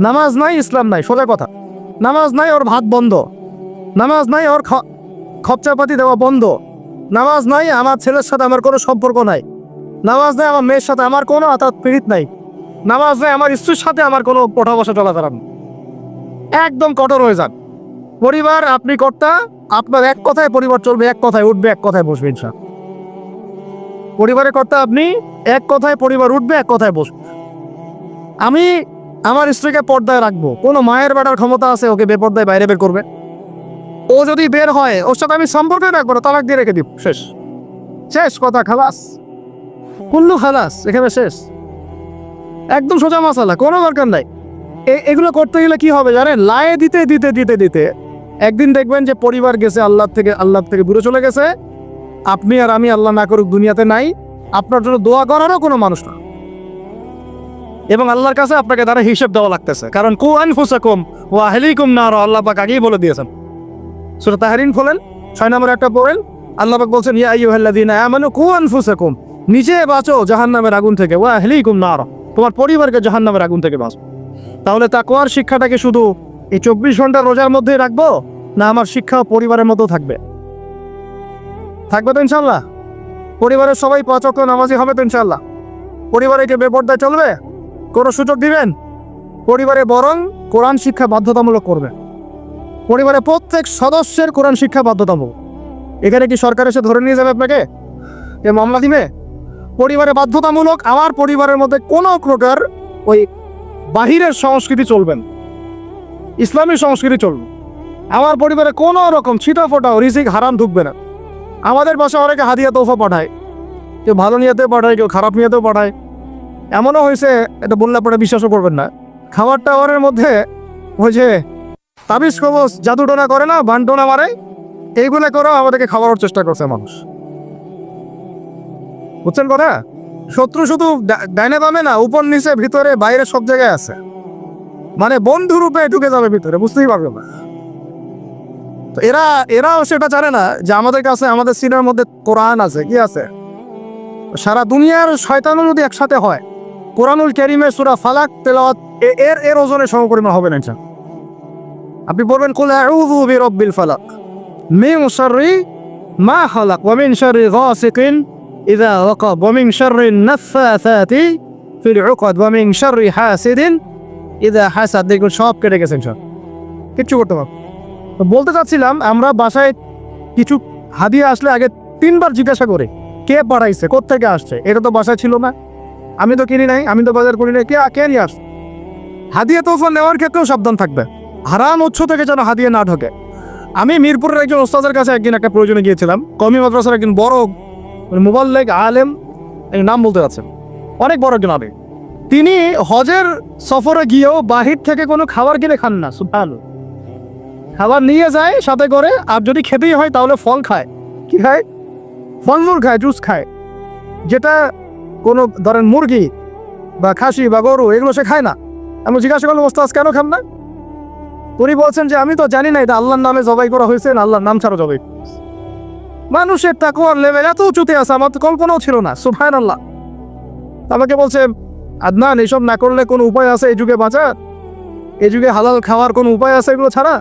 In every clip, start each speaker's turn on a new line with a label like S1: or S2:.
S1: নামাজ নাই, ইসলাম নাই, সোজা কথা। নামাজ নাই, ওর ভাত বন্ধ। নামাজ নাই, ওর খরচাপাতি দেওয়া বন্ধ। নামাজ নাই, আমার ছেলের সাথে আমার কোনো সম্পর্ক নাই। নামাজ নাই, আমার মেয়ের সাথে আমার কোনো আতাত পীড়িত নাই। নামাজ নাই, আমার স্ত্রীর সাথে আমার কোনো ওঠা বসা চলাফেরা। একদম কঠোর হয়ে যান। পরিবার, আপনি কর্তা, আপনার এক কথায় পরিবার চলবে, এক কথায় উঠবে, এক কথায় বসবে, ইনশা। পরিবারের কর্তা আপনি, এক কথায় পরিবার উঠবে, এক কথায় বসবে। আমি আমার স্ত্রীকে পর্দায় রাখব। কোনো মায়ের বেটার ক্ষমতা আছে, ওকে বেপর্দায় বাইরে বের করবে। ও যদি বের হয়, ওর সাথে আমি সম্পর্কে রাখব না, তালাক দিয়ে রেখে দিব। শেষ। শেষ কথা, খালাস। কুল্লু খালাস, এখানে শেষ। একদম সোজা মশালা, কোনো দরকার নাই। এগুলো করতে গেলে কি হবে জানেন? লায়ে দিতে দিতে দিতে দিতে। একদিন দেখবেন যে পরিবার গেছে আল্লাহ থেকে আল্লাহ থেকে দূরে চলে গেছে। আপনি আর আমি আল্লাহ না করুক দুনিয়াতে নাই। আপনার জন্য দোয়া করারও কোনো মানুষ না। এবং আল্লাহর কাছে আপনাকে তারা হিসেব দেওয়া লাগতেছে। কারণ কু আনফুসাকুম ও আহলিকুম না আল্লাহ পাক আগেই বলে দিয়েছেন। সুরা তাহরিন খোলেন ছয় নম্বর একটা পড়েন আল্লাহ পাক বলছেন, ইয়া আইয়ুহাল্লাযীনা আমানু কু আনফুসাকুম, নিজে বাঁচো জাহান্নামের আগুন থেকে, ওয়া আহলিকুম নার, তোমার পরিবারকে জাহান্নামের আগুন থেকে বাঁচো। তাহলে তাকওয়ার শিক্ষাটাকে শুধু এই চব্বিশ ঘণ্টা রোজার মধ্যেই রাখব, না আমার শিক্ষা পরিবারের মতো থাকবে? থাকবে তো ইনশাল্লাহ পরিবারের সবাই পাঁচ অক্ট নামাজি হবে তো ইনশাল্লাহ পরিবারে কি বেপর্দায় চলবে? কোনো সুযোগ দিবেন? পরিবারে বরং কোরআন শিক্ষা বাধ্যতামূলক করবে। পরিবারে প্রত্যেক সদস্যের কোরআন শিক্ষা বাধ্যতামূলক। এখানে কি সরকার এসে ধরে নিয়ে যাবে আপনাকে? এ মামলা দিবে? পরিবারে বাধ্যতামূলক আমার পরিবারের মধ্যে কোনো প্রকার ওই বাহিরের সংস্কৃতি চলবেন ইসলামী সংস্কৃতি চলবে আমার পরিবারে কোনো রকম ছিটা ফোটাও হারাম ঢুকবে না। আমাদের পাশে অনেকে হাদিয়া তোফা পাঠায়। কেউ ভালো নিয়েতে পাঠায়, কেউ খারাপ নিয়েতেও পাঠায়। এমনও হয়েছে, এটা বললে আপনারা বিশ্বাসও করবেন না। খাবার টাওয়ারের মধ্যে ওই যে তাবিজ কবচ জাদুটোনা করে না বানটোনা মারে, এইগুলো করেও আমাদেরকে খাওয়ানোর চেষ্টা করছে মানুষ। বুঝছেন কথা? শত্রু শুধু ডাইনে বামে না, উপর, নিচে, ভিতরে, বাইরে সব জায়গায় আছে। মানে বন্ধু রূপে ঢুকে যাবে ভিতরে, বুঝতেই পারবে না। তো এরা, এরাও সেটা জানে না যে আমাদের কাছে, আমাদের সিনের মধ্যে কোরআন আছে, কি আছে? সারা দুনিয়ার শয়তানও যদি একসাথে হয় কোরআনুল ক্যারিমের সুরা ফালাক তেলাওয়াত এর এর ওজনে সমপরিমাণ হবে না ইনশাআল্লাহ। আপনি বলবেন, কুল আউযু বিরাব্বিল ফালাক। মিন শাররি মা খালাক, ওয়া মিন শাররি গাসিকিন ইযা ওয়াকাব ওয়া মিন শাররি নাফাসাতি ফিল উকদ। ওয়া মিন শাররি হাসিদিন ইযা হাসাদ। দেখুন সব কেটে গেছেন সব কিচ্ছু করতে পারব। তো বলতে চাচ্ছিলাম, আমরা বাসায় কিছু হাদিয়া আসলে আগে তিনবার জিজ্ঞাসা করে, কে পাঠাইছে কোথেকে আসছে? এটা তো বাসায় ছিল না। আমি তো কিনি নাই, আমি তো বাজার করি নাই, কে কে নিয়ে আসছে হাদিয়া তোফা নেওয়ার ক্ষেত্রেও সাবধান থাকবে। হারাম উৎস থেকে যেন হাদিয়া না ঢোকে। আমি মিরপুরের একজন ওস্তাদের কাছে একদিন একটা প্রয়োজনে গিয়েছিলাম। কমি মাদ্রাসার একজন বড় মানে মোবাইল লেগ আলেম এই নাম বলতে যাচ্ছেন অনেক বড় একজন আলেম। তিনি হজের সফরে গিয়েও বাহির থেকে কোনো খাবার কিনে খান না সুবহান খাবার নিয়ে যায়, সাথে করে, আর যদি খেতেই হয় তাহলে ফল খায়। কি খায়? ফলমূল খায়, জুস খায়। যেটা কোনো ধরেন মুরগি বা খাসি বা গরু, এগুলো সে খায় না। আমি জিজ্ঞাসা করলাম ওস্তাজ কেন খান না? উনি বলছেন যে, আমি তো জানি না, এটা আল্লাহর নামে জবাই করা হয়েছে, না আল্লাহর নাম ছাড়া জবাই। মানুষের তাকুয়ার লেভেল এত উঁচুতে আছে, আমার তো কল্পনাও ছিল না সুফায়ন আল্লাহ আমাকে বলছে, আদনান, এসব না করলে কোনো উপায় আছে এই যুগে বাঁচার? এই যুগে হালাল খাওয়ার কোনো উপায় আছে এগুলো ছাড়া?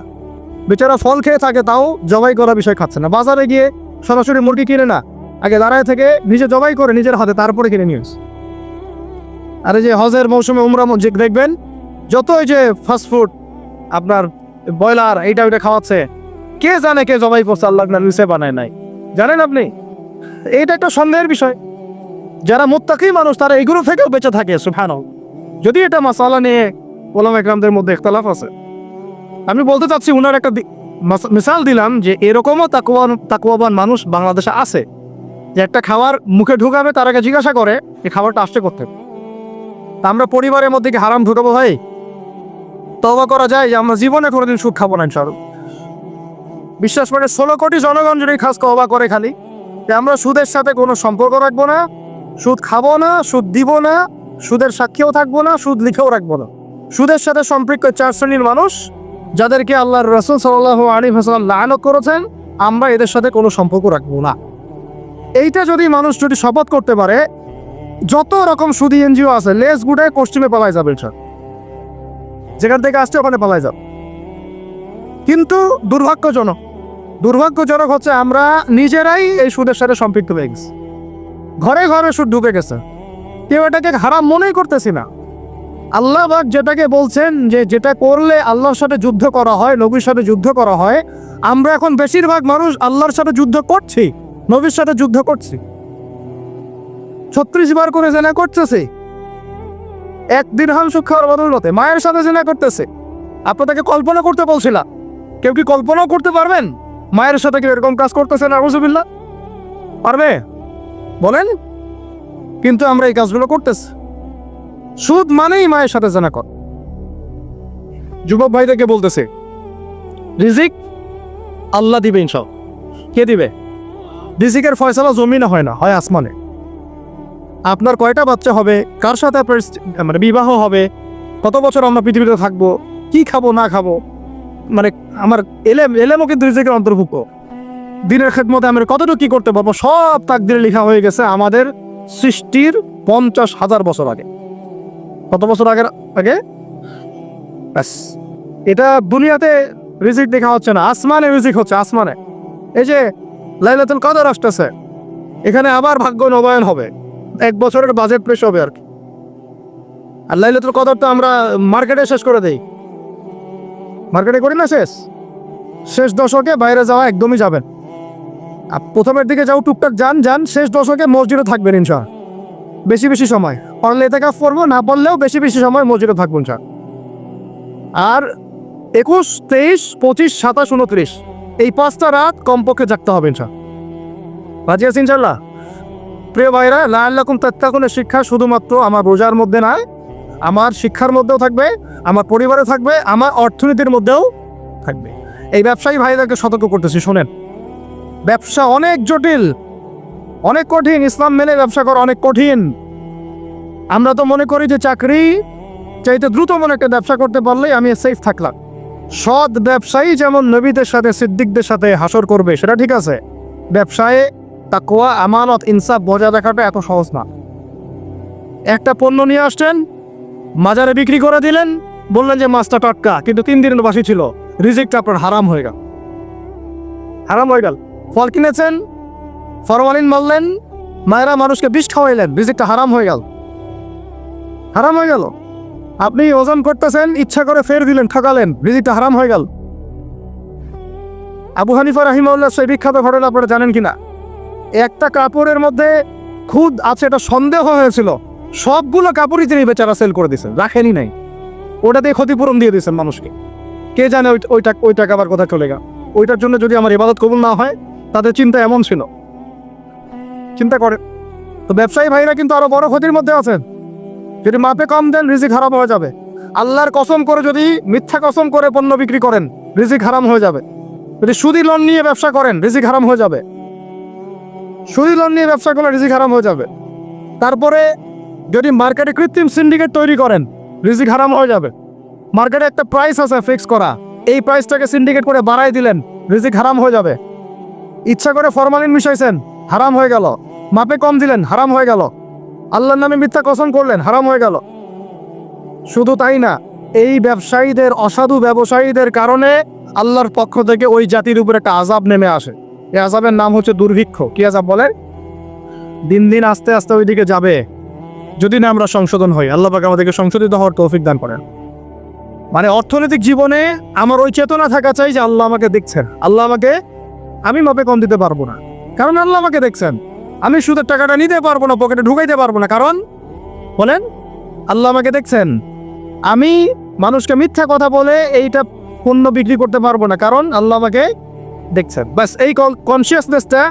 S1: বেচারা ফল খেয়ে থাকে, তাও জবাই করা বিষয় খাচ্ছে না। বাজারে গিয়ে সরাসরি মুরগি কিনে না। আগে দাঁড়ায় থেকে নিজে জবাই করে নিজের হাতে তারপরে কিনে আসে। আর এই যে হজের মৌসুমে উমরা মসজিদ দেখবেন যত এই যে ফাস্টফুড আপনার ব্রয়লার, এইটা ওইটা খাওয়াচ্ছে, কে জানে কে জবাই করছে আল্লাহ আপনার নিচে বানায় নাই। জানেন আপনি? এইটা একটা সন্দেহের বিষয়। যারা মুত্তাকি মানুষ, তারা এগুলো থেকেও বেঁচে থাকে সুফান যদি এটা মাসালা নিয়ে ওলাম একরামদের মধ্যে একতলাফ আছে। আমি বলতে চাচ্ছি, উনার একটা মিসাল দিলাম যে এরকমও তাকুয়ান তাকুয়াবান মানুষ বাংলাদেশে আছে। যে একটা খাবার মুখে ঢুকাবে, তার আগে জিজ্ঞাসা করে এই খাবারটা আসতে করতে তা আমরা পরিবারের মধ্যে কি হারাম ঢুকাবো ভাই? তবা করা যায় যে আমরা জীবনে কোনোদিন সুখ খাব না, ইনশাআল্লাহ। বিশ্বাস করে ষোলো কোটি জনগণ যদি খাস তবা করে খালি, যে আমরা সুদের সাথে কোনো সম্পর্ক রাখব না, সুদ খাব না, সুদ দিব না, সুদের সাক্ষীও থাকব না, সুদ লিখেও রাখব না। সুদের সাথে সম্পৃক্ত চার শ্রেণির মানুষ, যাদেরকে আল্লাহর রসুল সাল্লাহ আলী হাসান লায়নত করেছেন, আমরা এদের সাথে কোনো সম্পর্ক রাখব না। এইটা যদি মানুষ যদি শপথ করতে পারে, যত রকম সুদী এনজিও আছে, লেস গুডে পশ্চিমে পালায় যাবে সব যেখান থেকে আসছে ওখানে পালাই যাবে। কিন্তু দুর্ভাগ্যজনক দুর্ভাগ্যজনক হচ্ছে আমরা নিজেরাই এই সুদের সাথে সম্পৃক্ত হয়ে গেছি। ঘরে ঘরে সুদ ঢুকে গেছে। কেউ এটাকে হারাম মনেই করতেছি না। আল্লাহ বাক যেটাকে বলছেন যে যেটা করলে আল্লাহর সাথে যুদ্ধ করা হয়, নবীর সাথে যুদ্ধ করা হয়, আমরা এখন বেশিরভাগ মানুষ আল্লাহর সাথে যুদ্ধ করছি। নবীর সাথে যুদ্ধ করছি। ছত্রিশ বার করে জেনা করতেছে। একদিন হাম সুখার বদলতে মায়ের সাথে জেনা করতেছে। আপনাদেরকে কল্পনা করতে বলছিলাম। কেউ কি কল্পনাও করতে পারবেন? মায়ের সাথে কেউ এরকম কাজ করতেছেন? না রসুবিল্লা পারবে? বলেন। কিন্তু আমরা এই কাজগুলো করতেছি। সুদ মানেই মায়ের সাথে জানা কর। যুবক ভাইদেরকে বলতেছে, রিজিক আল্লাহ দিবে ইনশাল কে দিবে? রিজিকের ফয়সালা জমিনে হয় না, হয় আসমানে। আপনার কয়টা বাচ্চা হবে? কার সাথে আপনার মানে বিবাহ হবে? কত বছর আমরা পৃথিবীতে থাকব? কি খাব, না খাব? মানে আমার এলেম এলেমও কিন্তু রিজিকের অন্তর্ভুক্ত। দিনের খেদমতে আমরা কতটুকু কি করতে পারব? সব তাক তাকদিরে লেখা হয়ে গেছে আমাদের সৃষ্টির পঞ্চাশ হাজার বছর আগে। কত বছর আগের আগে? ব্যাস। এটা দুনিয়াতে রিজিক দেখা হচ্ছে না, আসমানে রিজিক হচ্ছে, আসমানে। এই যে লাইলাতুল কদর আসতেছে। এখানে আবার ভাগ্য নবায়ন হবে। এক বছরের বাজেট পেশ হবে আর কি। আর লাইলাতুল কদর তো আমরা মার্কেটে শেষ করে দেই। মার্কেটে করি না শেষ? শেষ দশকে বাইরে যাওয়া একদমই যাবেন আর প্রথমের দিকে যাও, টুকটাক যান যান, শেষ দশকে মসজিদে থাকবেন ইনশা। বেশি বেশি সময়। পড়লে এতে কাজ করব, না পড়লেও বেশি বেশি সময় মসজিদে থাকব ইনশা। আর একুশ, তেইশ, পঁচিশ, সাতাশ, উনত্রিশ। এই পাঁচটা রাত কমপক্ষে জাগতে হবে, ইনশা। আছি ইনশাল্লাহ। প্রিয় ভাইরা লাল্লাকুম তাত্তাকুনের শিক্ষা শুধুমাত্র আমার রোজার মধ্যে নয়, আমার শিক্ষার মধ্যেও থাকবে, আমার পরিবারে থাকবে, আমার অর্থনীতির মধ্যেও থাকবে। এই ব্যবসায়ী ভাইদেরকে সতর্ক করতেছি, শোনেন। ব্যবসা অনেক জটিল, অনেক কঠিন, ইসলাম মেনে ব্যবসা করা অনেক কঠিন। আমরা তো মনে করি যে চাকরি চাইতে দ্রুত মনে একটা ব্যবসা করতে পারলেই আমি সেফ থাকলাম। সৎ ব্যবসায়ী যেমন নবীদের সাথে, সিদ্দিকদের সাথে হাসর করবে, সেটা ঠিক আছে। ব্যবসায়ে তা তাকোয়া আমানত, ইনসাফ বজায় রাখাটা এত সহজ না। একটা পণ্য নিয়ে আসছেন, মাজারে বিক্রি করে দিলেন, বললেন যে মাছটা টাটকা, কিন্তু তিন দিনের বাসি ছিল, রিজিকটা আপনার হারাম হয়ে গেল। হারাম হয়ে গেল। ফল কিনেছেন, ফরমালিন মারলেন, মায়েরা মানুষকে বিষ খাওয়াইলেন, রিজিকটা হারাম হয়ে গেল। হারাম হয়ে গেল। আপনি ওজন করতেছেন, ইচ্ছা করে ফের দিলেন, ঠকালেন, রিজিকটা হারাম হয়ে গেল। আবু হানিফা রাহিমাউল্লাহ সেই বিখ্যাত ঘটনা আপনারা জানেন কিনা? একটা কাপড়ের মধ্যে খুদ আছে, এটা সন্দেহ হয়েছিল। সবগুলো কাপড়ই তিনি বেচারা সেল করে দিয়েছেন রাখেনি নাই। ওটা দিয়ে ক্ষতিপূরণ দিয়ে দিয়েছেন মানুষকে। কে জানে ওই ওই টাকা আবার কোথায় চলে গেল। ওইটার জন্য যদি আমার ইবাদত কবুল না হয়, তাদের চিন্তা এমন ছিল। চিন্তা করে তো ব্যবসায়ী ভাইরা কিন্তু আরও বড় ক্ষতির মধ্যে আছেন। যদি মাপে কম দেন, রিজিক হারাম হয়ে যাবে। আল্লাহর কসম করে যদি মিথ্যা কসম করে পণ্য বিক্রি করেন, রিজিক হারাম হয়ে যাবে। যদি সুদি লোন নিয়ে ব্যবসা করেন, রিজিক হারাম হয়ে যাবে। সুদি লোন নিয়ে ব্যবসা করলে রিজিক হারাম হয়ে যাবে। তারপরে যদি মার্কেটে কৃত্রিম সিন্ডিকেট তৈরি করেন, রিজিক হারাম হয়ে যাবে। মার্কেটে একটা প্রাইস আছে ফিক্স করা। এই প্রাইসটাকে সিন্ডিকেট করে বাড়াই দিলেন, রিজিক হারাম হয়ে যাবে। ইচ্ছা করে ফরমালিন মিশাইছেন, হারাম হয়ে গেল। মাপে কম দিলেন, হারাম হয়ে গেল। আল্লাহর নামে মিথ্যা কসম করলেন, হারাম হয়ে গেল। শুধু তাই না, এই ব্যবসায়ীদের, অসাধু ব্যবসায়ীদের কারণে আল্লাহর পক্ষ থেকে ওই জাতির উপর একটা আজাব নেমে আসে। এই আজাবের নাম হচ্ছে দুর্ভিক্ষ। কি আজাব বলে? দিন দিন আস্তে আস্তে ওইদিকে যাবে। যদি না আমরা সংশোধন হই, আল্লাহ পাক আমাদেরকে সংশোধিত হওয়ার তৌফিক দান করেন। মানে অর্থনৈতিক জীবনে আমার ওই চেতনা থাকা চাই যে আল্লাহ আমাকে দেখছেন। আল্লাহ আমাকে, আমি মাপে কম দিতে পারব না। কারণ আল্লাহ আমাকে দেখছেন। আমি সুদের টাকাটা নিতে পারব না, পকেটে ঢুকাইতে পারব না। কারণ বলেন, আল্লাহ আমাকে দেখছেন। আমি মানুষকে মিথ্যা কথা বলে এইটা পণ্য বিক্রি করতে পারব না, কারণ আল্লাহ আমাকে দেখছেন। বাস এই কনসিয়াসনেসটা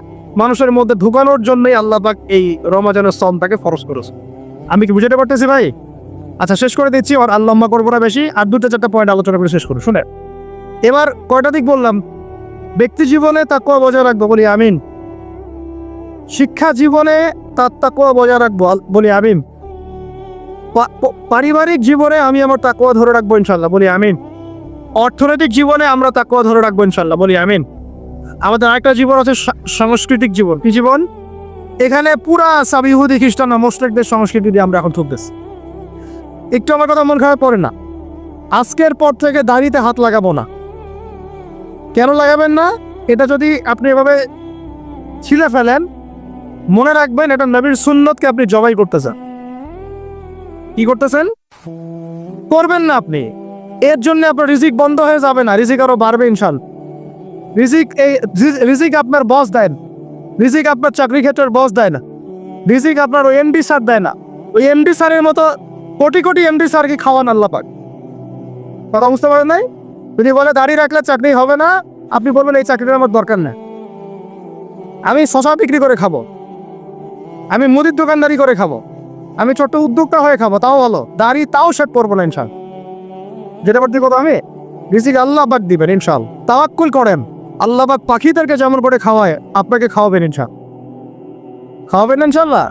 S1: মানুষের মধ্যে ঢুকানোর জন্যই আল্লাহবাক এই রমাজানের সমটাকে ফরজ করেছে। আমি কি বুঝাতে পারতেছি ভাই? আচ্ছা শেষ করে দিচ্ছি, আর আল্লাহ করব না বেশি। আর দুটো চারটা পয়েন্ট আলোচনা করে শেষ করুন শুনে এবার কয়টা দিক বললাম? ব্যক্তি জীবনে তাকুয়া বজায় রাখব, বলি আমিন। শিক্ষা জীবনে তার তাকুয়া বজায় রাখব বলি আমিন। পারিবারিক জীবনে আমি আমার তাকুয়া ধরে রাখব ইনশাল্লাহ, বলি আমিন। অর্থনৈতিক জীবনে আমরা তাকুয়া ধরে রাখব ইনশাল্লাহ, বলি আমিন। আমাদের আরেকটা জীবন আছে সাংস্কৃতিক জীবন। কি জীবন? এখানে পুরা সাব ইহুদি, খ্রিস্টান মুসলিকদের সংস্কৃতি দিয়ে আমরা এখন ঠুকতেছি একটু আমার কথা মন খারাপ পড়ে না। আজকের পর থেকে দাড়িতে হাত লাগাবো না। কেন লাগাবেন না? এটা যদি আপনি এভাবে ছিলে ফেলেন মনে রাখবেন, এটা নবীর সুন্নতকে আপনি জবাই করতেছেন কি করতেছেন? করবেন না আপনি। এর জন্য আপনার রিজিক বন্ধ হয়ে যাবে না। রিজিক আরও বাড়বে ইনশাল রিজিক এই রিজিক আপনার বস দেয় না। রিজিক আপনার চাকরি ক্ষেত্রের বস দেয় না। রিজিক আপনার ওই এমডি স্যার দেয় না। ওই এমডি স্যারের মতো কোটি কোটি এমডি স্যারকে খাওয়ান আল্লাহ পাক। কথা বুঝতে পারেন নাই? যদি বলে দাঁড়িয়ে রাখলে চাকরি হবে না, আপনি বলবেন, এই চাকরিটা আমার দরকার নেই। আমি শশা বিক্রি করে খাব। আমি মুদির দোকানদারি করে খাব। আমি ছোট্ট উদ্যোক্তা হয়ে খাব, তাও ভালো দাড়ি, তাও শেট করব না, ইনশাল। যেটা বলতে কথা আমি? রিজিক আল্লাহ পাক দিবেন, ইনশাল। তাওয়াক্কুল করেন। আল্লাহ পাক পাখিদেরকে যেমন করে খাওয়ায়, আপনাকে খাওয়াবেন, ইনশাল। খাওয়াবেন ইনশাল্লাহ?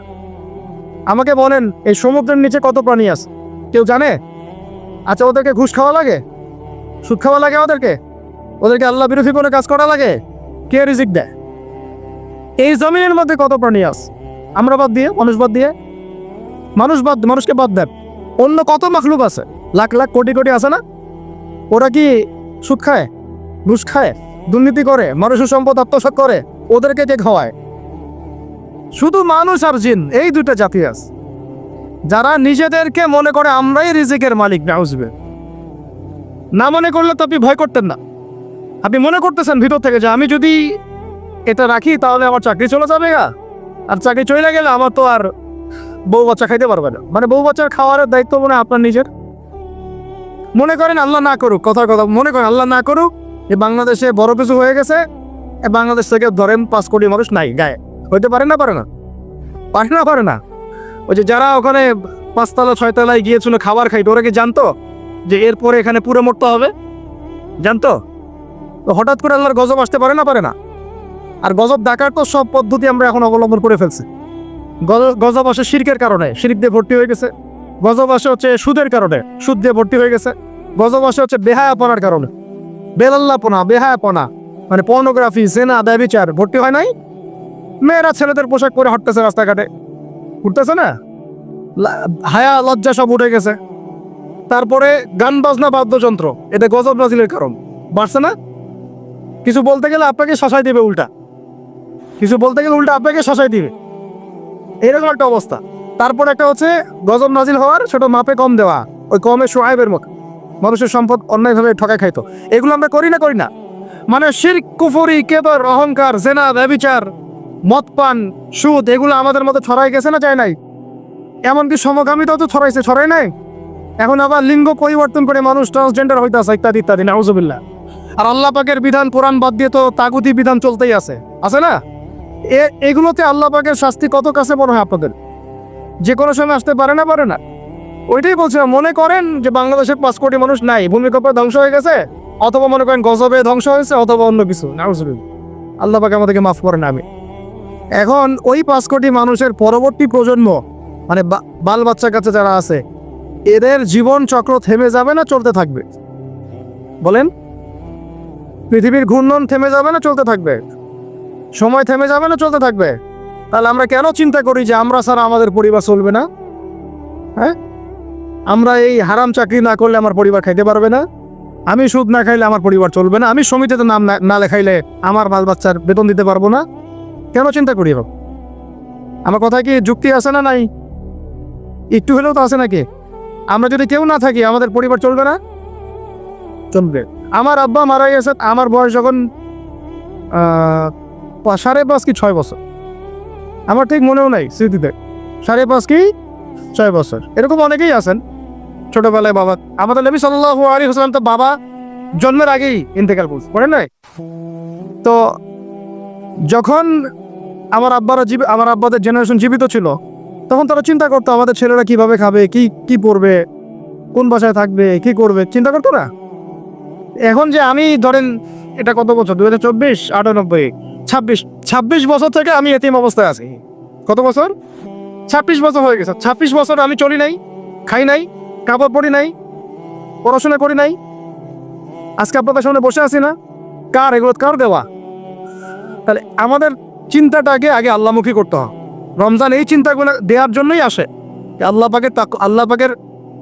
S1: আমাকে বলেন, এই সমুদ্রের নিচে কত প্রাণী আছে? কেউ জানে? আচ্ছা ওদেরকে ঘুষ খাওয়া লাগে? সুদ খাওয়া লাগে ওদেরকে? ওদেরকে আল্লাহ বিরোধী কোনো কাজ করা লাগে? কে রিজিক দেয়? এই জমিনের মধ্যে কত প্রাণী আছে? আমরা বাদ দিয়ে, মানুষ বাদ দিয়ে, মানুষ বাদ, মানুষকে বাদ দেন। অন্য কত মাখলুক আছে? লাখ লাখ কোটি কোটি আছে না? ওরা কি সুদ খায়? ঘুষ খায়? দুর্নীতি করে? মানুষের সম্পদ আত্মসাৎ করে? ওদেরকে কে খাওয়ায়? শুধু মানুষ আর জিন, এই দুটো জাতি আছে। যারা নিজেদেরকে মনে করে আমরাই রিজিকের মালিক নাউজবে না মনে করলে তো আপনি ভয় করতেন না। আপনি মনে করতেছেন ভিতর থেকে যে আমি যদি এটা রাখি, তাহলে আমার চাকরি চলে যাবে গা। আর চাকরি চলে গেলে আমার তো আর বউ বাচ্চা খাইতে পারবে না। মানে বউ বাচ্চার খাওয়ার দায়িত্ব মনে আপনার নিজের। মনে করেন আল্লাহ না করুক, কথার কথা, মনে করেন আল্লাহ না করুক যে বাংলাদেশে বড় কিছু হয়ে গেছে বাংলাদেশ থেকে ধরেন পাঁচ কোটি মানুষ নাই গায়ে। হইতে পারে না পারে না। পারে না পারে না। ওই যে যারা ওখানে পাঁচতলা, ছয়তলায় গিয়েছিল খাবার খাইতো, ওরা কি জানতো যে এরপরে এখানে পুরো মরতে হবে? জানতো? হঠাৎ করে আল্লাহর গজব আসতে পারে না পারে না। আর গজব ডাকার তো সব পদ্ধতি আমরা এখন অবলম্বন করে ফেলছি। গজ- গজব আসে শিরকের কারণে, শিরিক দিয়ে ভর্তি হয়ে গেছে। গজব আসে হচ্ছে সুদের কারণে, সুদ দিয়ে ভর্তি হয়ে গেছে। গজব আসে হচ্ছে বেহায়াপনার কারণে। বেলাল্লাপনা, বেহায়াপনা মানে পর্নোগ্রাফি জেনা ব্যবিচার, ভর্তি হয় নাই? মেয়েরা ছেলেদের পোশাক পরে হাঁটতেছে রাস্তাঘাটে। উঠতেছে না? হায়া, লজ্জা সব উঠে গেছে। তারপরে গান বাজনা, বাদ্যযন্ত্র এটা গজব নাজিলের কারণ। বাড়ছে না? কিছু বলতে গেলে আপনাকে শশাই দেবে উল্টা। কিছু বলতে গেলে উল্টা আপনাকে শশাই দিবে। এরকম একটা অবস্থা। তারপর একটা হচ্ছে, গজব নাজিল হওয়ার ছোট মাপে কম দেওয়া। ওই কমে সোয়াইবের মতো মানুষের সম্পদ অন্যায়ভাবে ঠকা খাইতো। এগুলো আমরা করি না করি না। মানে শির কুফরি কেবর অহংকার, জেনা ব্যবিচার মদ পান সুদ, এগুলো আমাদের মধ্যে ছড়াই গেছে না যায় নাই? এমনকি সমকামিতাও তো ছড়াইছে ছড়াই নাই? এখন আবার লিঙ্গ পরিবর্তন করে মানুষ ট্রান্সজেন্ডার হইতাছে, ইত্যাদি ইত্যাদি, নাউজুবিল্লাহ। আর আল্লাহ পাকের বিধান, কোরআন বাদ দিয়ে তো তাগুতি বিধান চলতেই আছে। আছে না? এগুলোতে আল্লাহ পাকের শাস্তি কত কাছে মনে হয় আপনাদের? যে কোনো সময় আসতে পারে না পারে না? ওইটাই বলছিলাম মনে করেন যে বাংলাদেশের পাঁচ কোটি মানুষ নাই, ভূমিকম্পে ধ্বংস হয়ে গেছে, অথবা মনে করেন গজবে ধ্বংস হয়েছে, অথবা অন্য কিছু, নাউজুবিল্লাহ। আল্লাহ পাকে আমাদেরকে মাফ করেন আমি এখন ওই পাঁচ কোটি মানুষের পরবর্তী প্রজন্ম মানে বাল বাচ্চার কাছে যারা আছে, এদের জীবন চক্র থেমে যাবে না, চলতে থাকবে? বলেন? পৃথিবীর ঘূর্ণন থেমে যাবে না, চলতে থাকবে? সময় থেমে যাবে না, চলতে থাকবে। তাহলে আমরা কেন চিন্তা করি যে আমরা ছাড়া আমাদের পরিবার চলবে না? হ্যাঁ? আমরা এই হারাম চাকরি না করলে আমার পরিবার খাইতে পারবে না। আমি সুদ না খাইলে আমার পরিবার চলবে না। আমি সমিতিতে নাম না- লেখাইলে আমার বাল বাচ্চার বেতন দিতে পারব না। কেন চিন্তা করি এরকম আমার কথা কি যুক্তি আছে না নাই? একটু হলেও তো আছে নাকি? আমরা যদি কেউ না থাকি, আমাদের পরিবার চলবে না? চলবে। আমার আব্বা মারা গেছে, আমার বয়স যখন সাড়ে পাঁচ কি ছয় বছর? আমার ঠিক মনেও নাই স্মৃতিতে। সাড়ে পাঁচ কি ছয় বছর। এরকম অনেকেই আছেন ছোটবেলায় বাবা। আমাদের নবী সাল্লাহ আলী হোসেন তো বাবা জন্মের আগেই ইন্তেকাল করছে, পড়েন নাই? তো যখন আমার আব্বারা জীব আমার আব্বাদের জেনারেশন জীবিত ছিল, তখন তারা চিন্তা করতো আমাদের ছেলেরা কীভাবে খাবে, কি কি পড়বে, কোন বাসায় থাকবে, কি করবে, চিন্তা করতো না? এখন যে আমি ধরেন, এটা কত বছর? দু হাজার চব্বিশ, আটানব্বই। ছাব্বিশ ছাব্বিশ বছর থেকে আমি এতিম অবস্থায় আছি। কত বছর? ছাব্বিশ বছর হয়ে গেছে। ছাব্বিশ বছর আমি চলি নাই, খাই নাই, কাপড় পরি নাই, পড়াশোনা করি নাই। আজকে আপনাদের সামনে বসে আছি না? কার এগুলো কার দেওয়া? তাহলে আমাদের চিন্তাটাকে আগে আল্লাহমুখী করতে হয় রমজান এই চিন্তাগুলো দেওয়ার জন্যই আসে আল্লাহ তাক আল্লাহ পাকের,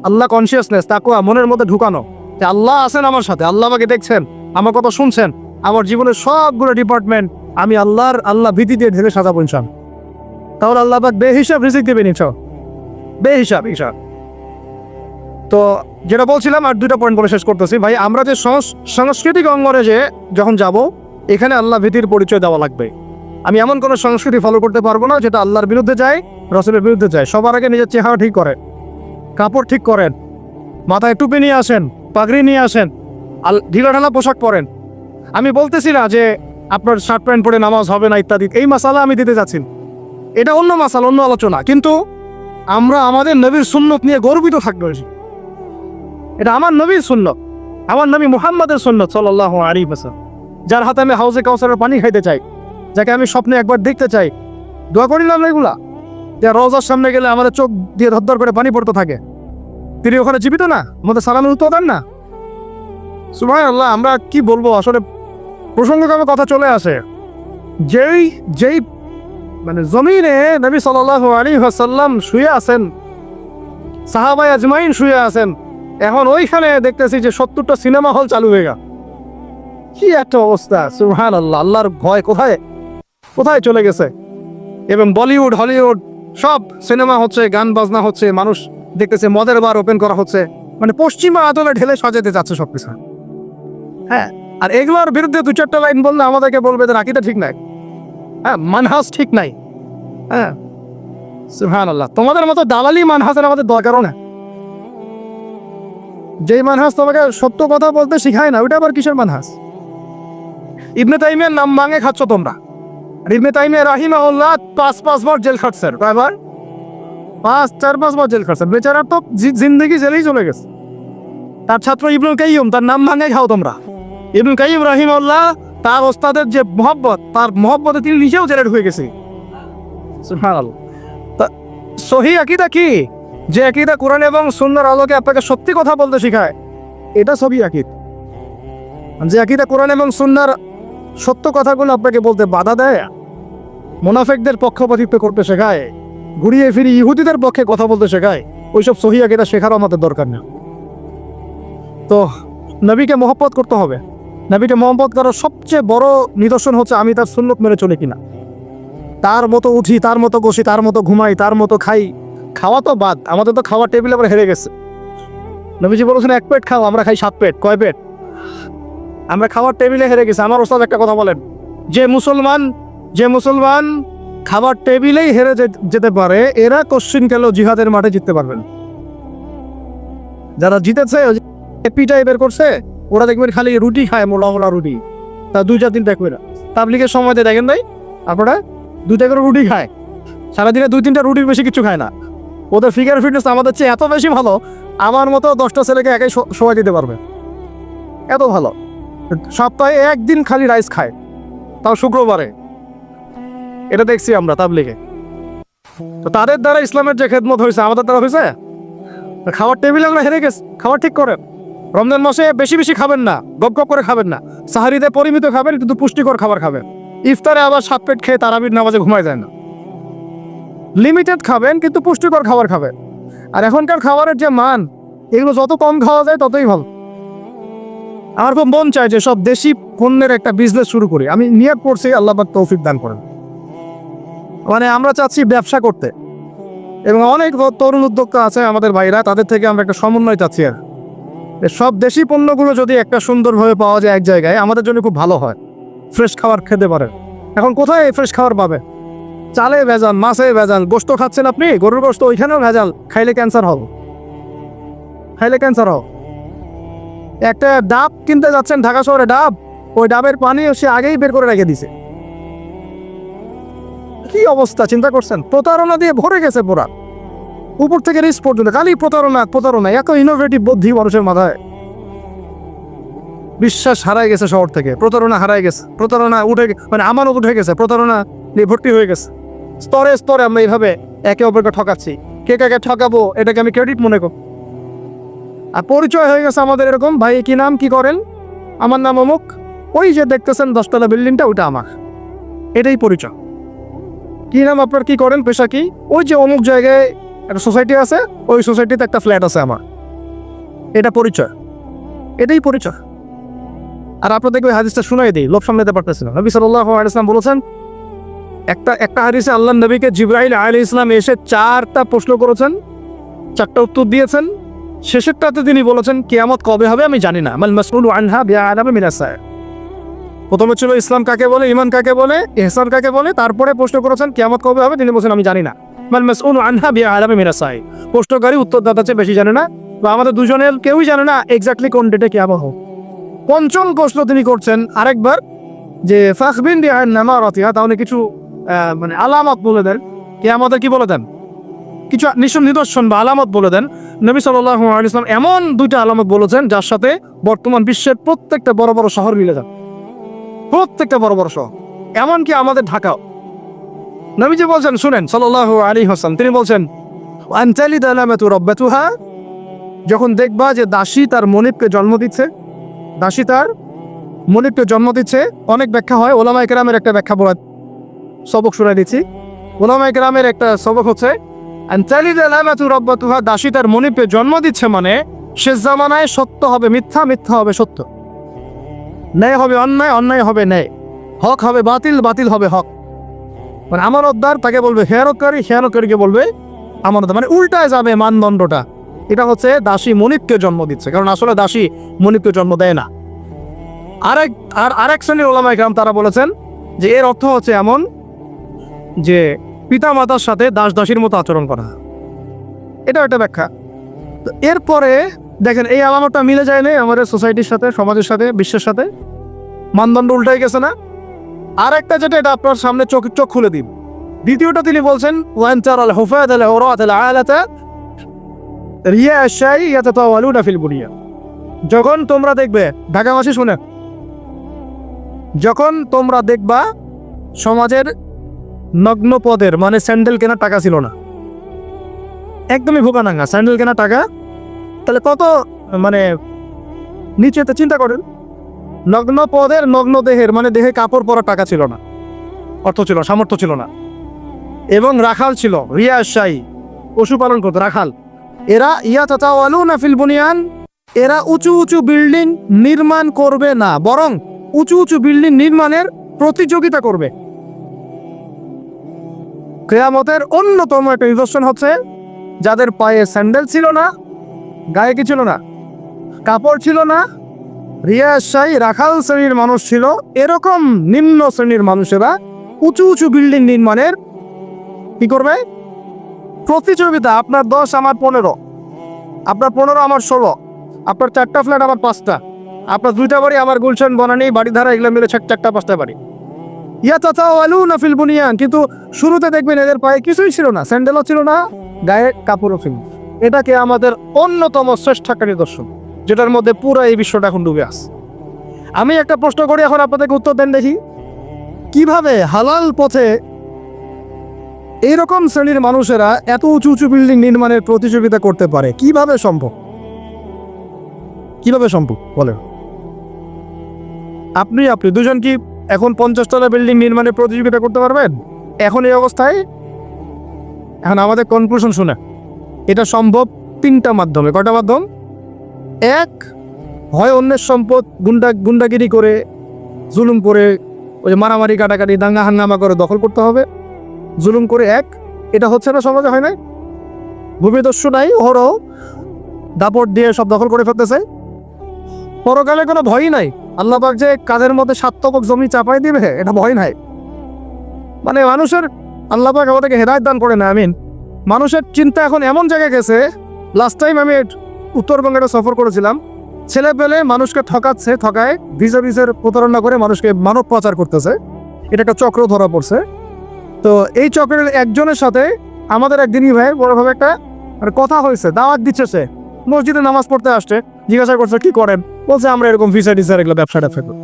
S1: আল্লাহ কনসিয়াসনেস তাকুয়া মনের মধ্যে ঢুকানো। যে আল্লাহ আছেন আমার সাথে, আল্লাহ আমাকে দেখছেন, আমার কথা শুনছেন, আমার জীবনের সবগুলো ডিপার্টমেন্ট আমি আল্লাহর, আল্লাহ ভীতি দিয়ে ঢেলে সাজাবো ইনশাল তাহলে আল্লাহ পাক বেহিসাব রিজিক দেবেন ইনশাল বেহিসাব হিসাব তো যেটা বলছিলাম, আর দুটা পয়েন্ট বলে শেষ করতেছি। ভাই, আমরা যে সংস- সাংস্কৃতিক অঙ্গনে যে যখন যাব, এখানে আল্লাহ ভীতির পরিচয় দেওয়া লাগবে। আমি এমন কোনো সংস্কৃতি ফলো করতে পারব না, যেটা আল্লাহর বিরুদ্ধে যায়, রসুলের বিরুদ্ধে যায়। সবার আগে নিজের চেহারা ঠিক করেন, কাপড় ঠিক করেন, মাথায় টুপি নিয়ে আসেন, পাগড়ি নিয়ে আসেন, আল ঢিলাঢালা পোশাক পরেন। আমি বলতেছি না যে আপনার শার্ট প্যান্ট পরে নামাজ হবে না ইত্যাদি। এই মাসালা আমি দিতে যাচ্ছি। এটা অন্য মাসাল, অন্য আলোচনা। কিন্তু আমরা আমাদের নবীর সুন্নত নিয়ে গর্বিত থাকব। এটা। আমার নবীর সুন্নত। আমার নবী মুহাম্মাদের সুন্নত সাল্লাহ আলী হাসান যার হাতে আমি হাউসে কাউসারের পানি খাইতে চাই। যাকে আমি স্বপ্নে একবার দেখতে চাই। দোয়া করি না এগুলা? যে রোজার সামনে গেলে আমাদের চোখ দিয়ে ধর করে পানি পড়তে থাকে। তিনি ওখানে জীবিত না? আমাদের সালামের উত্তর দেন না? সুভাই আল্লাহ আমরা কি বলব? আসলে প্রসঙ্গক্রমে কথা চলে আসে। যেই যেই মানে জমিনে নবী সাল্লাহ আলী হাসাল্লাম শুয়ে আছেন সাহাবাই আজমাইন শুয়ে আছেন, এখন ওইখানে দেখতেছি যে সত্তরটা সিনেমা হল চালু হয়ে গেল। কি একটা অবস্থা সুহান আল্লাহ আল্লাহর ভয় কোথায়? কোথায় চলে গেছে? এবং বলিউড, হলিউড, সব সিনেমা হচ্ছে, গান বাজনা হচ্ছে, মানুষ দেখতেছে মদের বার ওপেন করা হচ্ছে। মানে পশ্চিমা আদলে ঢেলে সাজাতে যাচ্ছে সব কিছু হ্যাঁ আর এগুলোর বিরুদ্ধে দু চারটা লাইন বললে আমাদেরকে বলবে যে রাকিটা ঠিক নাই। হ্যাঁ মানহাস ঠিক নাই। হ্যাঁ আল্লাহ তোমাদের মতো দালালি মানহাসের আমাদের দরকারও না। যেই মানহাস তোমাকে সত্য কথা বলতে শিখায় না, ওইটা আবার কিসের মানহাস? ইবনে তাইমিয়ার নাম মাঙে খাচ্ছ তোমরা। আর ইবনে তাইমিয়া রাহিমাহুল্লাহ পাঁচ পাঁচ বার জেল খাটছেন কয়বার? পাঁচ, চার, পাঁচ বার জেল খাটছেন বেচারা তো জিন্দগি জেলেই চলে গেছে। তার ছাত্র ইবনুল কাইয়ুম, তার নাম ভাঙে খাও তোমরা। ইবনুল কাইয়ুম আল্লাহ তার ওস্তাদের যে মহব্বত, তার মহব্বতে তিনি নিজেও জেলের হয়ে গেছে। সহি আকিদা কি? যে আকিদা কোরআন এবং সুন্নার আলোকে আপনাকে সত্যি কথা বলতে শেখায়, এটা সবই আকিদ। যে আকিদা কোরআন এবং সুন্নার সত্য কথাগুলো আপনাকে বলতে বাধা দেয়, মোনাফেকদের পক্ষপাতিত্ব করতে শেখায়, ঘুরিয়ে ফিরিয়ে ইহুদিদের পক্ষে কথা বলতে শেখায়, ওইসব সহি আকিদা শেখারও আমাদের দরকার নেই তো, নবীকে মহব্বত করতে হবে। নবীকে মহব্বত করার সবচেয়ে বড় নিদর্শন হচ্ছে আমি তার সুন্নত মেনে চলি কিনা। তার মতো উঠি, তার মতো বসি, তার মতো ঘুমাই, তার মতো খাই। খাওয়া তো বাদ, আমাদের তো খাওয়ার টেবিল আবার হেরে গেছে। নবীজি বলেছেন, এক পেট খাও, আমরা খাই সাত পেট। কয় পেট? আমরা খাওয়ার টেবিলে হেরে গেছি। আমার ওস্তাদ একটা কথা বলেন, যে মুসলমান যে মুসলমান খাবার টেবিলেই হেরে যেতে পারে, এরা কোশ্চিন কেন জিহাদের মাঠে জিততে পারবেন যারা জিতেছে, ওই যে পিটাই বের করছে ওরা দেখবেন খালি রুটি খায় মোলা মোলা রুটি। তা দুই চার দিন দেখবে না তাবলিগের সময়তে দেখেন নাই? আপনারা দুইটা করে রুটি খায়। সারাদিনে দুই তিনটা রুটির বেশি কিছু খায় না। ওদের ফিগার ফিটনেস আমাদের চেয়ে এত বেশি ভালো, আমার মতো দশটা ছেলেকে একাই সময় দিতে পারবে। এত ভালো। সপ্তাহে একদিন খালি রাইস খায়। তাও শুক্রবারে। এটা দেখছি আমরা তাবলিগে তো তাদের দ্বারা ইসলামের যে খেদমত হয়েছে, আমাদের দ্বারা হয়েছে? খাওয়ার টেবিলে আমরা হেরে গেছি। খাবার ঠিক করেন। রমজান মাসে বেশি বেশি খাবেন না, গপ গপ করে খাবেন না। সাহারিতে পরিমিত খাবেন কিন্তু পুষ্টিকর খাবার খাবেন। ইফতারে আবার সাত পেট খেয়ে তারাবির নামাজে ঘুমায় যায় না। লিমিটেড খাবেন, কিন্তু পুষ্টিকর খাবার খাবেন। আর এখনকার খাবারের যে মান, এগুলো যত কম খাওয়া যায় ততই ভালো। আমার খুব মন চায় যে সব দেশি পণ্যের একটা বিজনেস শুরু করি। আমি নিয়ে পড়ছি আল্লাহ পাক তৌফিক দান করেন। মানে আমরা চাচ্ছি ব্যবসা করতে। এবং অনেক তরুণ উদ্যোক্তা আছে আমাদের ভাইরা, তাদের থেকে আমরা একটা সমন্বয় চাচ্ছি আর সব দেশি পণ্যগুলো যদি একটা সুন্দরভাবে পাওয়া যায় এক জায়গায়, আমাদের জন্য খুব ভালো হয়। ফ্রেশ খাবার খেতে পারে। এখন কোথায় ফ্রেশ খাবার পাবে? চালে ভেজাল, মাছে ভেজাল, গোস্ত খাচ্ছেন আপনি? গরুর গোস্ত, ওইখানেও ভেজাল। খাইলে ক্যান্সার হবে খাইলে ক্যান্সার হবে একটা ডাব কিনতে যাচ্ছেন ঢাকা শহরে, ডাব। ওই ডাবের পানি সে আগেই বের করে রেখে দিছে। কি অবস্থা, চিন্তা করছেন? প্রতারণা দিয়ে ভরে গেছে পুরা। উপর থেকে রিস পর্যন্ত, খালি প্রতারণা প্রতারণা, এত ইনোভেটিভ বুদ্ধি মানুষের মাথায়। বিশ্বাস হারাই গেছে শহর থেকে, প্রতারণা হারাই গেছে, প্রতারণা উঠে মানে আমানত উঠে গেছে, প্রতারণা নিয়ে ভর্তি হয়ে গেছে। স্তরে স্তরে আমরা এইভাবে একে অপরকে ঠকাচ্ছি। কে কাকে ঠকাবো, এটাকে আমি ক্রেডিট মনে করি। আর পরিচয় হয়ে গেছে আমাদের এরকম, ভাই কি নাম, কি করেন? আমার নাম অমুক। ওই যে দেখতেছেন দশতলা বিল্ডিংটা ওটা আমার। এটাই পরিচয়। কি নাম আপনার, কি করেন, পেশা কি? ওই যে অমুক জায়গায় একটা সোসাইটি আছে, ওই সোসাইটিতে একটা ফ্ল্যাট আছে আমার। এটা পরিচয়। এটাই পরিচয়। আর আপনাদেরকে ওই হাদিসটা শুনাই দিই, লোভ সামলাতে পারতেছিলাম নবী সাল্লাহ ইসলাম বলেছেন, একটা একটা হাদিসে আল্লাহ নবীকে জিব্রাহিল আলী ইসলাম এসে চারটা প্রশ্ন করেছেন, চারটা উত্তর দিয়েছেন। শেষেরটাতে তিনি বলেছেন, কেয়ামত কবে হবে আমি জানি না। মাল মাসউল আনহা বিয়া আলামে মিনাসায় প্রথমে ছিল ইসলাম কাকে বলে ইমান কাকে বলে, ইহসান কাকে বলে, তারপরে প্রশ্ন করেছেন, কিয়ামত কবে হবে তিনি বলছেন, আমি জানি না। মাল মাসউল আনহা প্রশ্নকারী উত্তরদাতা চেয়ে বেশি জানে না, বা আমাদের দুজনের কেউই জানে না এক্স্যাক্টলি কোন ডেটে কিয়ামত হবে পঞ্চম প্রশ্ন তিনি করছেন আরেকবার, যে ফাখবিন বিয়া নামা রতিয়া তাহলে কিছু মানে আলামত বলে দেন। কিয়ামতের কি বলে দেন? কিছু নিশ্চয় নিদর্শন বা আলামত বলে দেন। নবী আলাইহি ইসলাম এমন দুইটা আলামত বলেছেন, যার সাথে বর্তমান বিশ্বের প্রত্যেকটা বড় বড় শহর মিলে যান প্রত্যেকটা বড় বড় শহর। এমনকি আমাদের ঢাকাও। নবীজি বলছেন, শুনেন, সাল্লাল্লাহু আলাইহি হাসান তিনি বলছেন যখন দেখবা যে দাসী তার মনিবকে জন্ম দিচ্ছে, দাসী তার মনিবকে জন্ম দিচ্ছে, অনেক ব্যাখ্যা হয় ওলামাই কেরামের একটা ব্যাখ্যা বলা, সবক শুনে দিচ্ছি ওলামাই কেরামের একটা সবক হচ্ছে দাসী তার মনিবকে জন্ম দিচ্ছে মানে শেষ জামানায় সত্য হবে মিথ্যা মিথ্যা হবে সত্য। ন্যায় হবে অন্যায় অন্যায় হবে ন্যায়। হক হবে বাতিল বাতিল হবে হক। মানে আমানতদার তাকে বলবে হেয়ারতকারী হেয়ারতকারীকে বলবে আমানত মানে উল্টায় যাবে মানদণ্ডটা। এটা হচ্ছে দাসী মনিবকে জন্ম দিচ্ছে, কারণ আসলে দাসী মনিবকে জন্ম দেয় না। আরেক, আর আরেক শ্রেণির ওলামাই গ্রাম তারা বলেছেন যে এর অর্থ হচ্ছে এমন যে পিতা মাতার সাথে দাস দাসীর মতো আচরণ করা। এটা একটা ব্যাখ্যা। তো এরপরে দেখেন, এই আলামতটা মিলে যায় না আমাদের সোসাইটির সাথে, সমাজের সাথে, বিশ্বের সাথে। মানদণ্ড উল্টাই গেছে না? আর একটা যেটা এটা আপনার সামনে চোখ চোখ খুলে দিন দ্বিতীয়টা তিনি বলছেন ওয়ান্টার আল আল আলাতা রিয়া শাই ইয়াতাতাওয়ালুনা ফিল বুনিয়া। যখন তোমরা দেখবে ঢাকাবাসী শুনে, যখন তোমরা দেখবা সমাজের নগ্ন পদের মানে স্যান্ডেল কেনার টাকা ছিল না। একদমই ভোগানাঙ্গা স্যান্ডেল কেনার টাকা, তাহলে কত মানে নিচেতে চিন্তা করেন নগ্ন পদের নগ্ন দেহের মানে দেহে কাপড় পরার টাকা ছিল না, অর্থ ছিল সামর্থ্য ছিল না। এবং রাখাল ছিল রিয়া শাহী পশুপালন করতো, রাখাল। এরা, ইয়া তাতাওয়ালু নাফিল বুনিয়ান, এরা উঁচু উঁচু বিল্ডিং নির্মাণ করবে না, বরং উঁচু উঁচু বিল্ডিং নির্মাণের প্রতিযোগিতা করবে। কেয়ামতের অন্যতম একটা নিদর্শন হচ্ছে, যাদের পায়ে স্যান্ডেল ছিল না, গায়ে কি ছিল না, কাপড় ছিল না রিয়াশাহী রাখাল শ্রেণির মানুষ ছিল। এরকম নিম্ন শ্রেণির মানুষেরা উঁচু উঁচু বিল্ডিং নির্মাণের কি করবে? প্রতিযোগিতা, আপনার দশ, আমার পনেরো। আপনার পনেরো, আমার ষোলো। আপনার চারটা ফ্ল্যাট, আমার পাঁচটা। আপনার দুইটা বাড়ি, আমার গুলশান, বনানি বাড়ি ধারা এগুলো মিলে চার- চারটা, পাঁচটা বাড়ি। ইয়া চাচা আলু না ফিল বুনিয়ান? কিন্তু শুরুতে দেখবেন এদের পায়ে কিছুই ছিল না, স্যান্ডেলও ছিল না, গায়ে কাপড়ও ছিল এটাকে আমাদের অন্যতম শ্রেষ্ঠ একটা নিদর্শন যেটার মধ্যে পুরো এই বিশ্বটা এখন ডুবে আছে। আমি একটা প্রশ্ন করি, এখন আপনাদেরকে উত্তর দেন দেখি। কীভাবে হালাল পথে এইরকম শ্রেণির মানুষেরা এত উঁচু উঁচু বিল্ডিং নির্মাণের প্রতিযোগিতা করতে পারে? কীভাবে সম্ভব? কীভাবে সম্ভব? বলেন। আপনি আপনি দুজন কি এখন পঞ্চাশ তলা বিল্ডিং নির্মাণের প্রতিযোগিতা করতে পারবেন? এখন এই অবস্থায়? এখন আমাদের কনক্লুশন শুনে। এটা সম্ভব তিনটা মাধ্যমে। কয়টা মাধ্যম? এক, হয় অন্যের সম্পদ গুন্ডা, গুন্ডাগিরি করে, জুলুম করে, ওই মারামারি, কাটাকাটি, দাঙ্গা, হাঙ্গামা করে দখল করতে হবে। জুলুম করে এক, এটা হচ্ছে না সমাজে হয় না ভূমিদস্যু নাই ওহরও দাপট দিয়ে সব দখল করে ফেলতেছে। পরকালে কোনো ভয়ই নাই। আল্লাহ পাক যে কাদের মধ্যে সাতক জমি চাপাই দিবে, এটা ভয় নাই। মানে মানুষের, আল্লাহ পাক আমাদেরকে হেদায়ত দান করে না, আমিন। মানুষের চিন্তা এখন এমন জায়গায় গেছে লাস্ট টাইম আমি উত্তরবঙ্গে একটা সফর করেছিলাম। ছেলে পেলে মানুষকে ঠকাচ্ছে, ঠকায় ভিজা ভিজের প্রতারণা করে মানুষকে মানব পাচার করতেছে। এটা একটা চক্র ধরা পড়ছে। তো এই চক্রের একজনের সাথে আমাদের একদিনই ভাই বড়ভাবে একটা মানে কথা হয়েছে, দাওয়াত দিচ্ছে সে। মসজিদে নামাজ পড়তে আসছে, জিজ্ঞাসা করছে, কি করেন? বলছে, আমরা এরকম ভিসা টিসার এগুলো ব্যবসা ট্যাবসা করি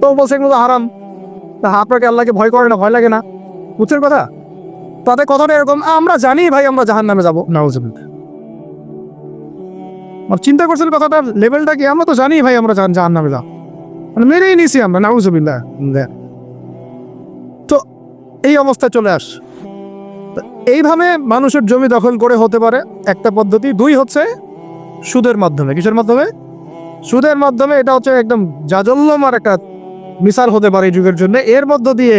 S1: তো বলছে, এগুলো হারাম। তা আপনাকে আল্লাহকে ভয় করে না, ভয় লাগে না? বুঝছেন কথা? তাদের কথাটা এরকম, আমরা জানি ভাই, আমরা জাহান নামে যাব। নাউজুবিল্লাহ। আর চিন্তা করছেন কথাটার লেভেলটা কি? আমরা তো জানি ভাই আমরা জাহান নামে যাব মানে মেরেই নিছি আমরা নাউজুবিল্লাহ। তো এই অবস্থায় চলে আস। এইভাবে মানুষের জমি দখল করে হতে পারে একটা পদ্ধতি। দুই হচ্ছে সুদের মাধ্যমে। কিসের মাধ্যমে? সুদের মাধ্যমে এটা হচ্ছে একদম জাজল্যমার একটা মিসাল হতে পারে এই যুগের জন্য। এর মধ্য দিয়ে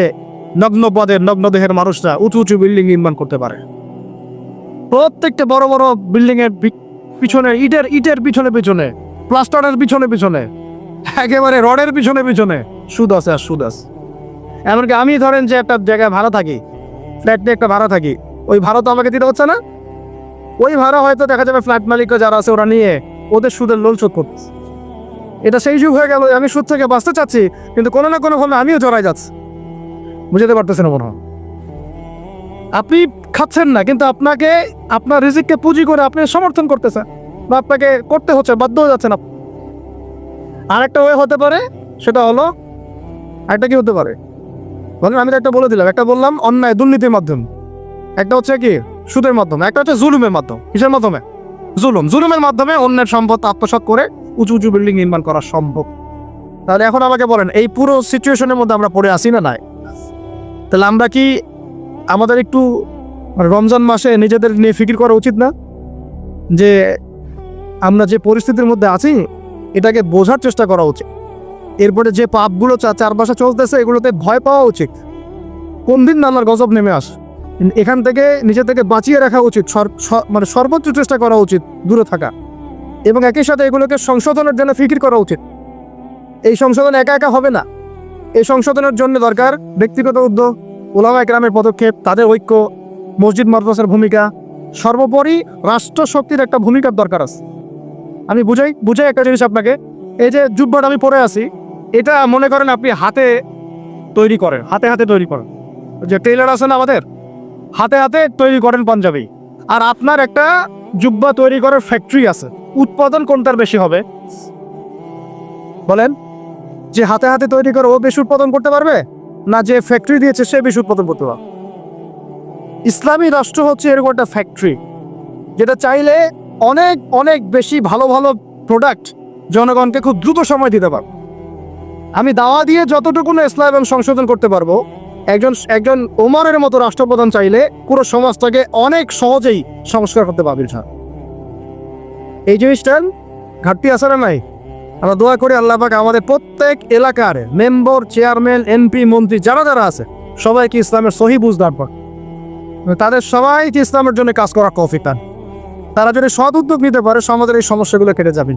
S1: নগ্ন পদের নগ্ন দেহের মানুষরা উঁচু উঁচু বিল্ডিং নির্মাণ করতে পারে। প্রত্যেকটা বড় বড় বিল্ডিং এর পিছনে, ইটের ইটের পিছনে পিছনে প্লাস্টারের পিছনে পিছনে, একেবারে রডের পিছনে পিছনে। সুদ আছে আর সুদ আছে। এমনকি আমি ধরেন যে একটা জায়গায় ভাড়া থাকি ফ্ল্যাট নিয়ে একটা ভাড়া থাকি, ওই ভাড়া তো আমাকে দিতে হচ্ছে না। ওই ভাড়া হয়তো দেখা যাবে ফ্ল্যাট মালিক যারা আছে, ওরা নিয়ে ওদের সুদের লোন শোধ করতেছে। এটা সেই যুগ হয়ে গেল, আমি সুদ থেকে বাঁচতে চাচ্ছি, কিন্তু কোনো না কোনো ভাবে আমিও জড়াই যাচ্ছি। বুঝতে পারতেছেন না মনে হয়? আপনি খাচ্ছেন না, কিন্তু আপনাকে, আপনার রিজিককে পুঁজি করে আপনি সমর্থন করতেছেন বা আপনাকে করতে হচ্ছে, বাধ্য হয়ে যাচ্ছেন আপনি। আরেকটা ওয়ে হতে পারে, সেটা হলো একটা কি হতে পারে? বলেন, আমি তো একটা বলে দিলাম, একটা বললাম অন্যায়, দুর্নীতির মাধ্যমে। একটা হচ্ছে কি? সুদের মাধ্যমে, একটা হচ্ছে জুলুমের মাধ্যম। কিসের মাধ্যমে? জুলুম। জুলুমের মাধ্যমে অন্যের সম্পদ আত্মসাৎ করে উঁচু উঁচু বিল্ডিং নির্মাণ করা সম্ভব। তাহলে এখন আমাকে বলেন, এই পুরো সিচুয়েশনের মধ্যে আমরা পড়ে আসি না নাই? তাহলে আমরা কি আমাদের একটু রমজান মাসে নিজেদের নিয়ে ফিকির করা উচিত না। যে আমরা যে পরিস্থিতির মধ্যে আছি, এটাকে বোঝার চেষ্টা করা উচিত। এরপরে যে পাপগুলো চা- চারপাশে চলতেছে, এগুলোতে ভয় পাওয়া উচিত। কোন দিন না আল্লাহর গজব নেমে আস। এখান থেকে, নিজে থেকে বাঁচিয়ে রাখা উচিত। মানে সর্বোচ্চ চেষ্টা করা উচিত দূরে থাকা। এবং একই সাথে এগুলোকে সংশোধনের জন্য ফিকির করা উচিত। এই সংশোধন একা একা হবে না। এই সংশোধনের জন্য দরকার ব্যক্তিগত উদ্যোগ ওলামা একরামের পদক্ষেপ, তাদের ঐক্য মসজিদ মাদ্রাসার ভূমিকা। সর্বোপরি রাষ্ট্র শক্তির একটা ভূমিকার দরকার আছে। আমি বুঝাই বুঝাই একটা জিনিস আপনাকে। এই যে জুব্বাটা আমি পরে আছি, এটা মনে করেন আপনি হাতে তৈরি করেন, হাতে হাতে তৈরি করেন। যে টেইলার আছে না আমাদের, হাতে হাতে তৈরি করেন পাঞ্জাবি। আর আপনার একটা জুব্বা তৈরি করার ফ্যাক্টরি আছে। উৎপাদন কোনটার বেশি হবে? বলেন, যে হাতে হাতে তৈরি করে ও বেশি উৎপাদন করতে পারবে? না যে ফ্যাক্টরি দিয়েছে সে বেশি উৎপাদন করতে পারবে? ইসলামী রাষ্ট্র হচ্ছে এরকম একটা ফ্যাক্টরি যেটা চাইলে অনেক অনেক বেশি ভালো ভালো প্রোডাক্ট জনগণকে খুব দ্রুত সময় দিতে পারবে। আমি দাওয়া দিয়ে যতটুকু ইসলাম এবং সংশোধন করতে পারব, একজন একজন ওমরের মতো রাষ্ট্রপ্রধান চাইলে পুরো সমাজটাকে অনেক সহজেই সংস্কার করতে পারবে ইনশাআল্লাহ। এই জিনিসটার ঘাটতি আছে না নাই? আমরা দোয়া করি আল্লাহ পাক আমাদের প্রত্যেক এলাকার মেম্বার, চেয়ারম্যান, এমপি, মন্ত্রী, যারা যারা আছে, সবাইকে ইসলামের সহি বুঝদার পর তাদের সবাইকে ইসলামের জন্য কাজ করা কফি পান তারা যদি সৎ উদ্যোগ নিতে পারে, সমাজের এই সমস্যাগুলো কেটে যাবে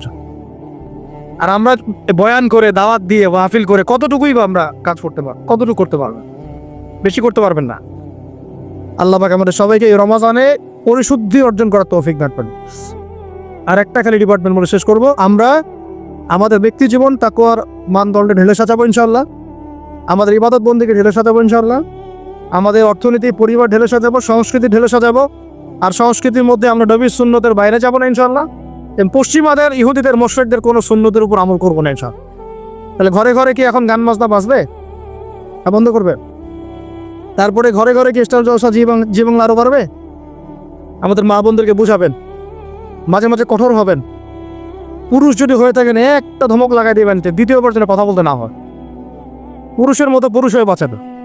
S1: আর আমরা বয়ান করে, দাওয়াত দিয়ে, মাহফিল করে কতটুকুই বা আমরা কাজ করতে পারব কতটুকু করতে পারব? বেশি করতে পারবেন না। আল্লাহ পাক আমাদের সবাইকে এই রমাজানে পরিশুদ্ধি অর্জন করার তৌফিক দান করেন। আর একটা খালি ডিপার্টমেন্ট বলে শেষ করব। আমরা আমাদের ব্যক্তি জীবন তাকুয়ার মানদণ্ডে ঢেলে সাজাবো ইনশাল্লাহ আমাদের ইবাদত বন্দীকে ঢেলে সাজাবো ইনশাল্লাহ আমাদের অর্থনীতি পরিবার ঢেলে সাজাবো সংস্কৃতি ঢেলে সাজাবো আর সংস্কৃতির মধ্যে আমরা নবীর সুন্নতের বাইরে যাব না ইনশাল্লাহ পশ্চিমাদের ইহুদিদের মোশরেকদের কোনো সুন্নতের উপর আমল করব না ইনশাল্লাহ তাহলে ঘরে ঘরে কি এখন গান বাজনা বাজবে? হ্যাঁ, বন্ধ করবে? তারপরে ঘরে ঘরে কি স্টার জলসা জীবন জীবন আরও বাড়বে? আমাদের মা বোনদেরকে বুঝাবেন। মাঝে মাঝে কঠোর হবেন। পুরুষ যদি হয়ে থাকেন একটা ধমক লাগাই দেবেন দ্বিতীয়বার যেন কথা বলতে না হয়। পুরুষের মতো পুরুষ হয়ে বাঁচাবে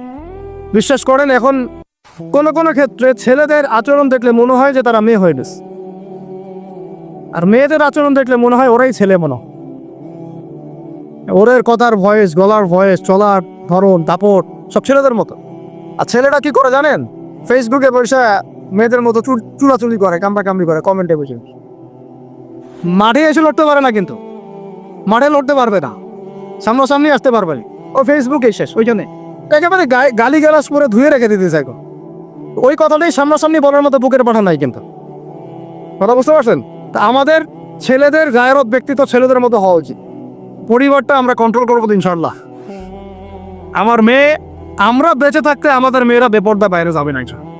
S1: বিশ্বাস করেন, এখন কোন কোন ক্ষেত্রে ছেলেদের আচরণ দেখলে মনে হয় যে তারা মেয়ে হয়ে গেছে। আর মেয়েদের আচরণ দেখলে মনে হয় ওরাই ছেলে মনে। ওরের কথার ভয়েস, গলার ভয়েস, চলার ধরন, দাপট, সব ছেলেদের মতো। আর ছেলেটা কি করে জানেন? ফেসবুকে বসে মেয়েদের মতো চুল- চুলাচুলি করে কামড়া কামড়ি করে কমেন্টে বসে। মাঠে এসে লড়তে পারে না কিন্তু। মাঠে লড়তে পারবে না। সামনাসামনি আসতে পারবে। ও ফেসবুকে শেষ, ওই জন্যে। একেবারে গালি গালাস করে ধুয়ে রেখে দিতেছে এখন। ওই কথাটাই সামনাসামনি বলার মতো বুকের পাঠা নাই কিন্তু। কথা বুঝতে পারছেন? তা আমাদের ছেলেদের গায়েরত ব্যক্তিত্ব ছেলেদের মতো হওয়া উচিত। পরিবারটা আমরা কন্ট্রোল করব ইনশাল্লাহ আমার মেয়ে, আমরা বেঁচে থাকতে আমাদের মেয়েরা বেপর্দা বাইরে যাবে না ইনশাল্লাহ।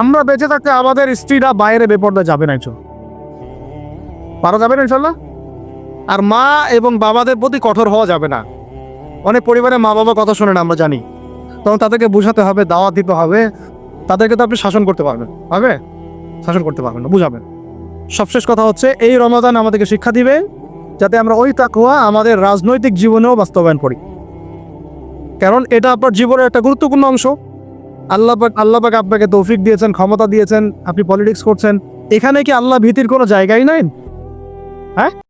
S1: আমরা বেঁচে থাকতে আমাদের স্ত্রীরা বাইরে বেপর্দা যাবে না ইনশাল্লাহ। পারা যাবে না ইনশাল্লাহ আর মা এবং বাবাদের প্রতি কঠোর হওয়া যাবে না। অনেক পরিবারে মা বাবা কথা শোনে না, আমরা জানি। তখন তাদেরকে বোঝাতে হবে, দাওয়াত দিতে হবে। তাদেরকে তো আপনি শাসন করতে পারবেন। হবে? শাসন করতে পারবেন না, বুঝাবেন। সবশেষ কথা হচ্ছে, এই রমাদান আমাদেরকে শিক্ষা দিবে, যাতে আমরা ওই তাকুয়া আমাদের রাজনৈতিক জীবনেও বাস্তবায়ন করি। কারণ এটা আপনার জীবনের একটা গুরুত্বপূর্ণ অংশ। আল্লাহ আল্লাহ পাক আপনাকে তৌফিক দিয়েছেন, ক্ষমতা দিয়েছেন, আপনি পলিটিক্স করছেন। এখানে কি আল্লাহ ভীতির কোনো জায়গাই নাই? হ্যাঁ?